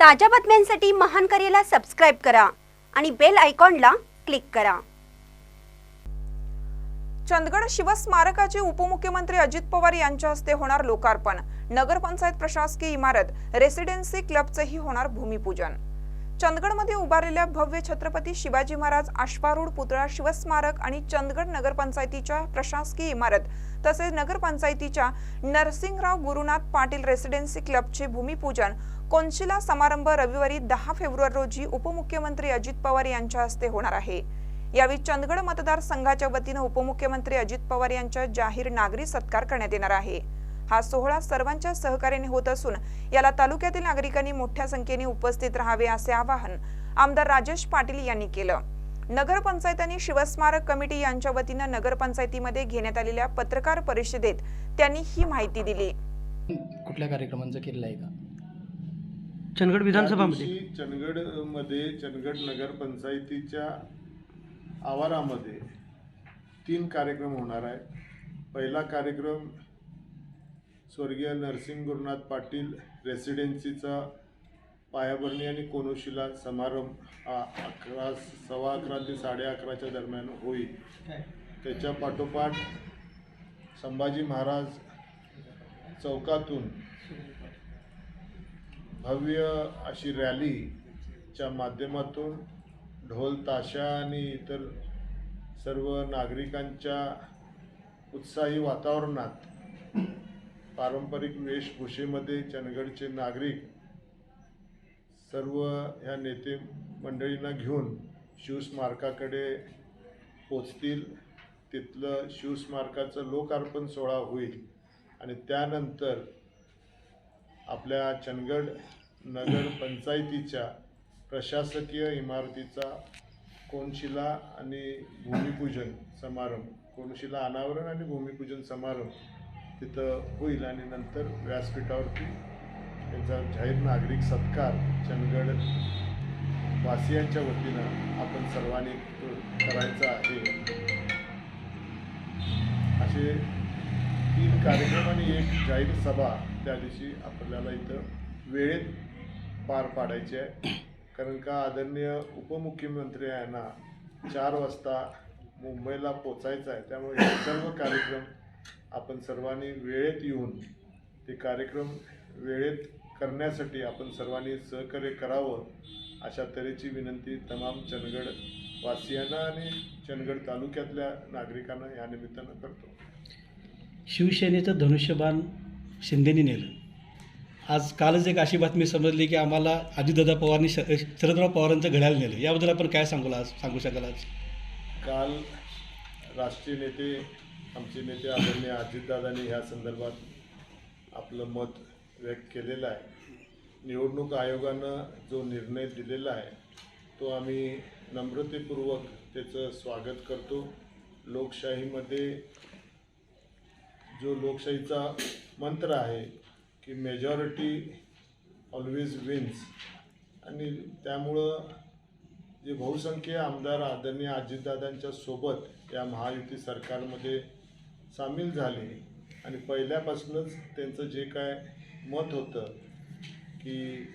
ताज्या बातम्यांसाठी महान करेला सबस्क्राईब करा आणि बेल आयकॉनला क्लिक करा. चंदगड शिवस्मारकाचे उपमुख्यमंत्री अजित पवार यांच्या हस्ते होणार लोकार्पण. नगरपंचायत प्रशासकीय इमारत रेसिडेन्सी क्लबचंही होणार भूमिपूजन. चंदगडमध्ये उभारलेल्या भव्य छत्रपती शिवाजी महाराज आश्वारूढ पुतळा शिवस्मारक आणि चंदगड नगरपंचायतीच्या प्रशासकीय इमारत तसेच नगरपंचायतीच्या नरसिंगराव गुरुनाथ पाटील रेसिडेन्सी क्लबचे भूमिपूजन कोनशिला समारंभ रविवारी दहा फेब्रुवारी रोजी उपमुख्यमंत्री अजित पवार यांच्या हस्ते होणार आहे. यावेळी चंदगड मतदारसंघाच्या वतीनं उपमुख्यमंत्री अजित पवार यांच्या जाहीर नागरी सत्कार करण्यात येणार आहे. हा सोहळा सर्वांच्या सहकार्याने होत असून याला तालुक्यातील नागरिकांनी मोठ्या संख्येने उपस्थित राहावे असे आवाहन आमदार राजेश पाटील यांनी केलं. नगरपंचायत आणि शिवस्मारक कमिटी यांच्या वतीनं नगरपंचायतीमध्ये घेण्यात आलेल्या पत्रकार परिषदेत त्यांनी ही माहिती दिली. कुठल्या कार्यक्रमांचं केलेलं आहे का? चंदगड विधानसभामध्ये. चंदगडमध्ये चंदगड नगरपंचायतीच्या आवारामध्ये तीन कार्यक्रम होणार आहे पहिला कार्यक्रम स्वर्गीय नरसिंह गुरुनाथ पाटील रेसिडेन्सीचा पायाभरणी आणि कोनोशिला समारंभ हा अकरा सव्वा अकरा ते साडे अकराच्या दरम्यान होईल. त्याच्या पाठोपाठ संभाजी महाराज चौकातून भव्य अशी रॅलीच्या माध्यमातून ढोल ताशा आणि इतर सर्व नागरिकांच्या उत्साही वातावरणात पारंपरिक वेशभूषेमध्ये चंदगडचे नागरिक सर्व ह्या नेते मंडळींना घेऊन शिवस्मारकाकडे पोचतील. तिथलं शिवस्मारकाचं लोकार्पण सोहळा होईल. आणि त्यानंतर आपल्या चंदगड नगर पंचायतीच्या प्रशासकीय इमारतीचा कोनशिला आणि भूमिपूजन समारंभ कोनशिला अनावरण आणि भूमिपूजन समारंभ तिथं होईल आणि नंतर व्यासपीठावरती त्यांचा जाहीर नागरिक सत्कार चंदगड वासियांच्या वतीनं आपण सर्वांनी करायचा आहे. असे तीन कार्यक्रम आणि एक जाहीर सभा त्या दिवशी आपल्याला इथं वेळेत पार पाडायची आहे. कारण का आदरणीय उपमुख्यमंत्री यांना चार वाजता मुंबईला पोचायचं आहे. त्यामुळे हे सर्व कार्यक्रम आपण सर्वांनी वेळेत येऊन ते कार्यक्रम वेळेत करण्यासाठी आपण सर्वांनी सहकार्य करावं अशा तऱ्हेची विनंती तमाम चंदगड वासियांना आणि चंदगड तालुक्यातल्या नागरिकांना या निमित्तानं करतो. शिवसेनेचं धनुष्यबाण शिंदेनी नेलं. आज कालच एक अशी बातमी समजली की आम्हाला अजितदादा पवारांनी श शरदराव पवारांचं घड्याळ नेलं. याबद्दल आपण काय सांगू आज सांगू शकाल आज? काल राष्ट्रीय नेते आमचे नेते आदरणीय अजितदादांनी ह्या संदर्भात आपलं मत व्यक्त केलेलं आहे. निवडणूक आयोगानं जो निर्णय दिलेला आहे तो आम्ही नम्रतेपूर्वक त्याचं स्वागत करतो. लोकशाहीमध्ये जो लोकशाहीचा मंत्र आहे की मेजॉरिटी ऑलवेज विन्स आणि त्यामुळं जे बहुसंख्य आमदार आदरणीय अजितदादांच्या सोबत या महायुती सरकारमध्ये सामील झाले. आणि पहिल्यापासूनच त्यांचं जे काय मत होतं की